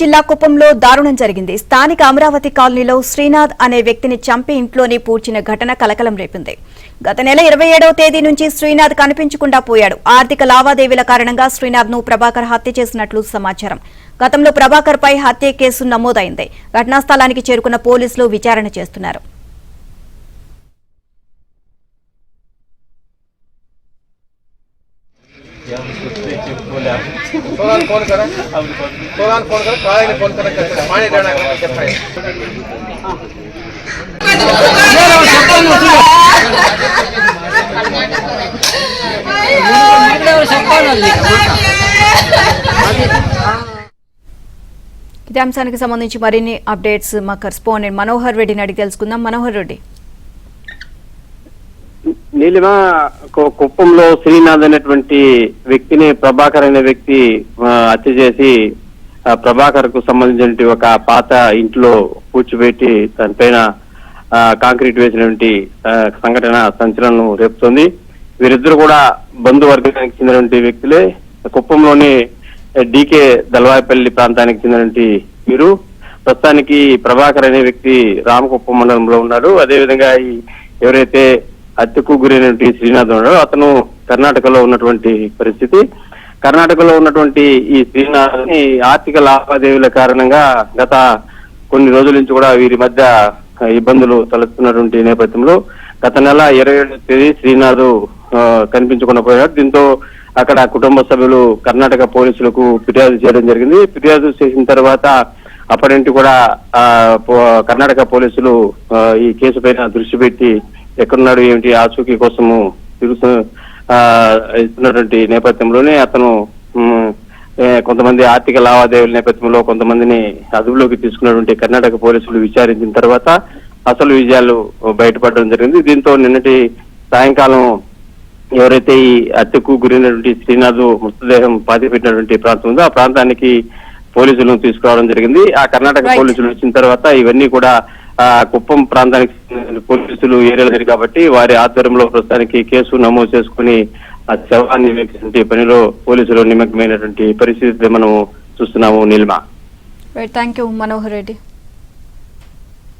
జిల్లా కుప్పంలో దారుణం జరిగింది. స్థానిక అమరావతి కాలనీలో శ్రీనాథ్ అనే వ్యక్తిని చంపి ఇంట్లోనే పూడ్చిన ఘటన కలకలం రేపింది. గత నెల ఇరవై ఏడవ తేదీ నుంచి శ్రీనాథ్ కనిపించకుండా పోయాడు. ఆర్థిక లావాదేవీల కారణంగా శ్రీనాథ్ను ప్రభాకర్ హత్య చేసినట్లు సమాచారం. గతంలో ప్రభాకర్ పై హత్య కేసు నమోదైంది. ఘటనా స్థలానికి చేరుకున్న పోలీసులు విచారణ చేస్తున్నారు. सोलान फोन करा सोलान फोन करा काले ने फोन करा करते पानी देना करते ఇదే అంశానికి సంబంధించి మరిన్ని అప్డేట్స్ మా కరెస్పాండెంట్ మనోహర్ రెడ్డిని అడిగి తెలుసుకుందాం మనోహర్ రెడ్డి నీలిమ కుప్పంలో శ్రీనాథ్ అనేటువంటి వ్యక్తిని ప్రభాకర్ అనే వ్యక్తి హత్య చేసి ప్రభాకర్కు సంబంధించినటువంటి ఒక పాత ఇంట్లో కూర్చోబెట్టి దానిపైన కాంక్రీట్ వేసినటువంటి సంఘటన సంచలనం రేపుతోంది. వీరిద్దరు కూడా బంధువర్గానికి చెందినటువంటి వ్యక్తులే. కుప్పంలోని డీకే దల్వాయపల్లి ప్రాంతానికి చెందినటువంటి వీరు. ప్రస్తుతానికి ప్రభాకర్ అనే వ్యక్తి రామకుప్పం మండలంలో ఉన్నారు అదేవిధంగా ఎవరైతే హత్యకు గురైనటువంటి శ్రీనాథ్ ఉన్నాడు. అతను కర్ణాటకలో ఉన్నటువంటి పరిస్థితి. కర్ణాటకలో ఉన్నటువంటి ఈ శ్రీనాథ్ని ఆర్థిక లావాదేవీల కారణంగా గత కొన్ని రోజుల నుంచి కూడా వీరి మధ్య ఇబ్బందులు తలెత్తున్నటువంటి నేపథ్యంలో గత నెల ఇరవై ఏడు తేదీ శ్రీనాథ్ కనిపించకుండా పోయాడు. దీంతో అక్కడ కుటుంబ సభ్యులు కర్ణాటక పోలీసులకు ఫిర్యాదు చేయడం జరిగింది. ఫిర్యాదు చేసిన తర్వాత అప్పటి నుండి కూడా పో- కర్ణాటక పోలీసులు ఈ కేసు పైన దృష్టి పెట్టి ఎక్కడున్నాడు ఏమిటి? ఆచూకీ కోసము తిరుగుతూ ఆ, ఇస్తున్నటువంటి నేపథ్యంలోనే అతను కొంతమంది ఆర్థిక లావాదేవీల నేపథ్యంలో కొంతమందిని అదుపులోకి తీసుకున్నటువంటి కర్ణాటక పోలీసులు విచారించిన తర్వాత అసలు విజయాలు బయటపడడం జరిగింది. దీంతో నిన్నటి సాయంకాలం ఎవరైతే ఈ హత్యకు గురైనటువంటి శ్రీనాథ్ మృతదేహం పాతిపెట్టినటువంటి ప్రాంతం ఉందో ఆ ప్రాంతానికి పోలీసులను తీసుకురావడం జరిగింది. ఆ కర్ణాటక. పోలీసులు వచ్చిన తర్వాత ఇవన్నీ కూడా ఆ కుప్పం ప్రాంతానికి పోలీసులు ఏరియాలు కాబట్టి వారి ఆధ్వర్యంలో ప్రస్తుతానికి కేసు నమోదు చేసుకుని ఆ శవాన్ని వెలికించే పనిలో పోలీసులు నిమగ్నమైనటువంటి పరిస్థితి మనం చూస్తున్నాము Nilma. Thank you Manohar Reddy